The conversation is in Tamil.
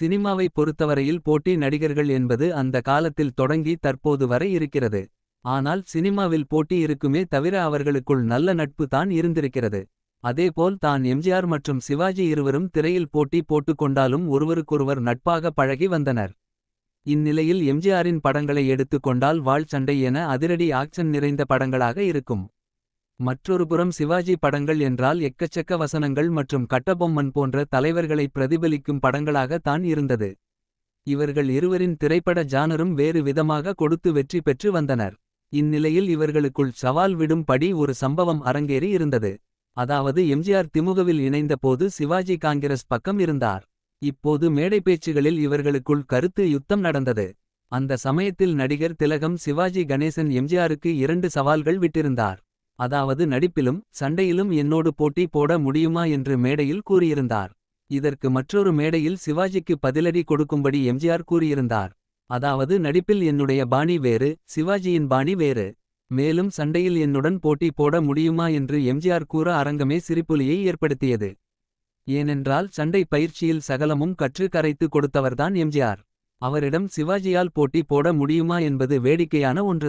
சினிமாவை பொறுத்தவரையில் போட்டி நடிகர்கள் என்பது அந்த காலத்தில் தொடங்கி தற்போது வரை இருக்கிறது. ஆனால் சினிமாவில் போட்டி இருக்குமே தவிர அவர்களுக்குள் நல்ல நட்பு தான் இருந்திருக்கிறது. அதேபோல் தான் எம்ஜிஆர் மற்றும் சிவாஜி இருவரும் திரையில் போட்டி போட்டுக் கொண்டாலும் ஒருவருக்கொருவர் நட்பாக பழகி வந்தனர். இந்நிலையில் எம்ஜிஆரின் படங்களை எடுத்துக் கொண்டால் வாள் சண்டை என அதிரடி ஆக்சன் நிறைந்த படங்களாக இருக்கும். மற்றொருபுறம் சிவாஜி படங்கள் என்றால் எக்கச்சக்க வசனங்கள் மற்றும் கட்டபொம்மன் போன்ற தலைவர்களை பிரதிபலிக்கும் படங்களாக தான் இருந்தது. இவர்கள் இருவரின் திரைப்பட ஜானரும் வேறு விதமாக கொடுத்து வெற்றி பெற்று வந்தனர். இந்நிலையில் இவர்களுக்குள் சவால் விடும் படி ஒரு சம்பவம் அரங்கேறி இருந்தது. அதாவது எம்ஜிஆர் திமுகவில் இணைந்த போது சிவாஜி காங்கிரஸ் பக்கம் இருந்தார். இப்போது மேடை பேச்சுகளில் இவர்களுக்குள் கருத்து யுத்தம் நடந்தது. அந்த சமயத்தில் நடிகர் திலகம் சிவாஜி கணேசன் எம்ஜிஆருக்கு இரண்டு சவால்கள் விட்டிருந்தார். அதாவது நடிப்பிலும் சண்டையிலும் என்னோடு போட்டி போட முடியுமா என்று மேடையில் கூறியிருந்தார். இதற்கு மற்றொரு மேடையில் சிவாஜிக்கு பதிலடி கொடுக்கும்படி எம்ஜிஆர் கூறியிருந்தார். அதாவது நடிப்பில் என்னுடைய பாணி வேறு சிவாஜியின் பாணி வேறு. மேலும் சண்டையில் என்னுடன் போட்டி போட முடியுமா என்று எம்ஜிஆர் கூற அரங்கமே சிரிப்புலியை ஏற்படுத்தியது. ஏனென்றால் சண்டை பயிற்சியில் சகலமும் கற்று கரைத்து கொடுத்தவர்தான் எம்ஜிஆர். அவரிடம் சிவாஜியால் போட்டி போட முடியுமா என்பது வேடிக்கையான ஒன்றுதான்.